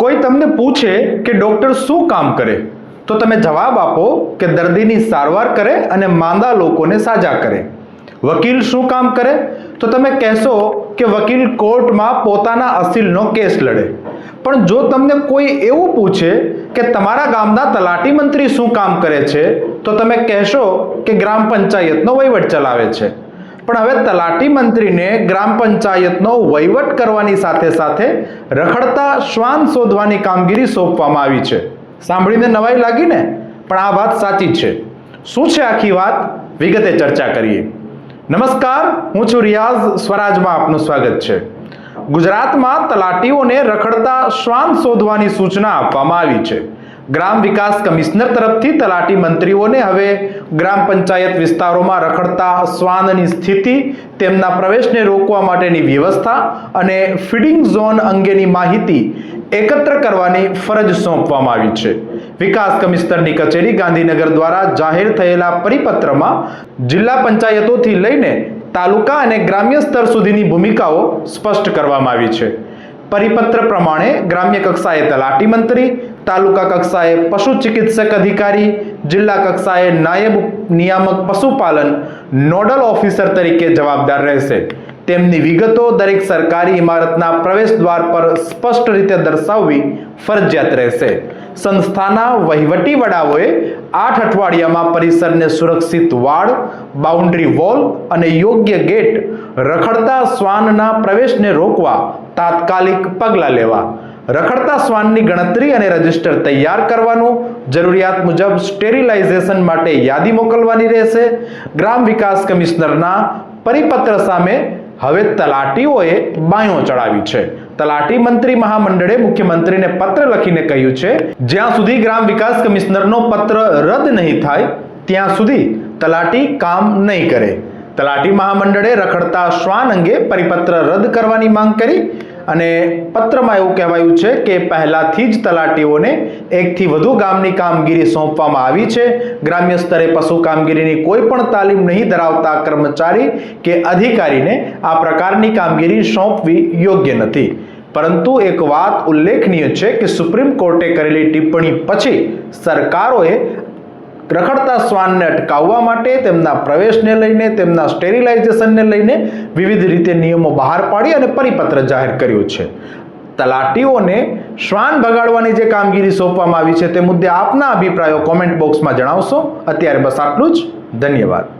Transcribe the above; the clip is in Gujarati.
કોઈ તમને પૂછે કે ડૉક્ટર શું કામ કરે, તો તમે જવાબ આપો કે દર્દીની સારવાર કરે અને માંદા લોકોને સાજા કરે. વકીલ શું કામ કરે? તો તમે કહેશો કે વકીલ કોર્ટમાં પોતાના અસીલનો કેસ લડે. પણ જો તમને કોઈ એવું પૂછે કે તમારા ગામના તલાટી મંત્રી શું કામ કરે છે, તો તમે કહેશો કે ગ્રામ પંચાયતનો વહીવટ ચલાવે છે. પણ હવે તલાટી મંત્રીને ગ્રામ પંચાયતનો વહીવટ કરવાની સાથે સાથે રખડતા શ્વાન શોધવાની કામગીરી સોંપવામાં આવી છે. સાંભળીને નવાઈ લાગી ને? પણ આ વાત સાચી છે. શું છે આખી વાત? વિગતે ચર્ચા કરીએ. નમસ્કાર, હું છું રિયાઝ, સ્વરાજમાં આપનું સ્વાગત છે. ગુજરાતમાં તલાટીઓને રખડતા શ્વાન શોધવાની સૂચના આપવામાં આવી છે. ગ્રામ વિકાસ કમિશનર તરફથી તલાટી મંત્રીઓને હવે ગ્રામ પંચાયત વિસ્તારોમાં રખડતા શ્વાનની સ્થિતિ, તેમના પ્રવેશને રોકવા માટેની વ્યવસ્થા અને ફીડિંગ ઝોન અંગેની માહિતી એકત્ર કરવાની ફરજ સોંપવામાં આવી છે. વિકાસ કમિશનરની કચેરી ગાંધીનગર દ્વારા જાહેર થયેલા પરિપત્રમાં જિલ્લા પંચાયતોથી લઈને તાલુકા અને ગ્રામ્ય સ્તર સુધીની ભૂમિકાઓ સ્પષ્ટ કરવામાં આવી છે. પરિપત્ર પ્રમાણે ગ્રામ્ય કક્ષાએ તલાટી મંત્રી તાલુકા કક્ષાએ પશુ ચિકિત્સક અધિકારી, જિલ્લા કક્ષાએ નાયબ નિયામક પશુપાલન, નોડલ ઓફિસર તરીકે જવાબદાર રહેશે. તેમની વિગતો દરેક સરકારી ઇમારતના પ્રવેશ દ્વાર પર સ્પષ્ટ રીતે દર્શાવવી ફરજિયાત રહેશે. સંસ્થાના વહીવટી વડાઓએ આઠ અઠવાડિયામાં પરિસરને સુરક્ષિત વાડ બાઉન્ડ્રી વોલ અને યોગ્ય ગેટ રખડતા શ્વાનના પ્રવેશને રોકવા તાત્કાલિક પગલાં લેવા. રખડતા શ્વાનની ગણતરી અને રજિસ્ટર તૈયાર કરવાનું જરૂરિયાત મુજબ સ્ટેરિલાઇઝેશન માટે યાદી મોકલવાની રહેશે. ગ્રામ વિકાસ કમિશનરના પરિપત્ર સામે હવે તલાટીઓએ બાયો ચડાવી છે. તલાટી મંત્રી મહામંડળે મુખ્યમંત્રીને પત્ર લખીને કહ્યું છે, જ્યાં સુધી ગ્રામ વિકાસ કમિશનરનો પત્ર રદ નહીં થાય, ત્યાં સુધી તલાટી કામ નહીં કરે. તલાટી મહામંડળે રખડતા શ્વાન અંગે પરિપત્ર રદ કરવાની માંગ કરી. અને પત્રમાં એવું કહેવાયું છે કે પહેલાથી જ તલાટીઓને એકથી વધુ ગામની કામગીરી સોંપવામાં આવી છે. ગ્રામ્ય સ્તરે પશુ કામગીરીની કોઈ પણ તાલીમ નહીં ધરાવતા કર્મચારી કે અધિકારીને આ પ્રકારની કામગીરી સોંપવી યોગ્ય નથી. પરંતુ એક વાત ઉલ્લેખનીય છે કે સુપ્રીમ કોર્ટે કરેલી ટિપ્પણી પછી સરકારોએ રખડતા શ્વાનને અટકાવવા માટે તેમના પ્રવેશને લઈને, તેમના સ્ટેરિલાઇઝેશનને લઈને વિવિધ રીતે નિયમો બહાર પાડી અને પરિપત્ર જાહેર કર્યો છે. તલાટીઓને શ્વાન ભગાડવાની જે કામગીરી સોંપવામાં આવી છે, તે મુદ્દે આપના અભિપ્રાયો કોમેન્ટ બોક્સમાં જણાવશો. અત્યારે બસ આટલું જ. ધન્યવાદ.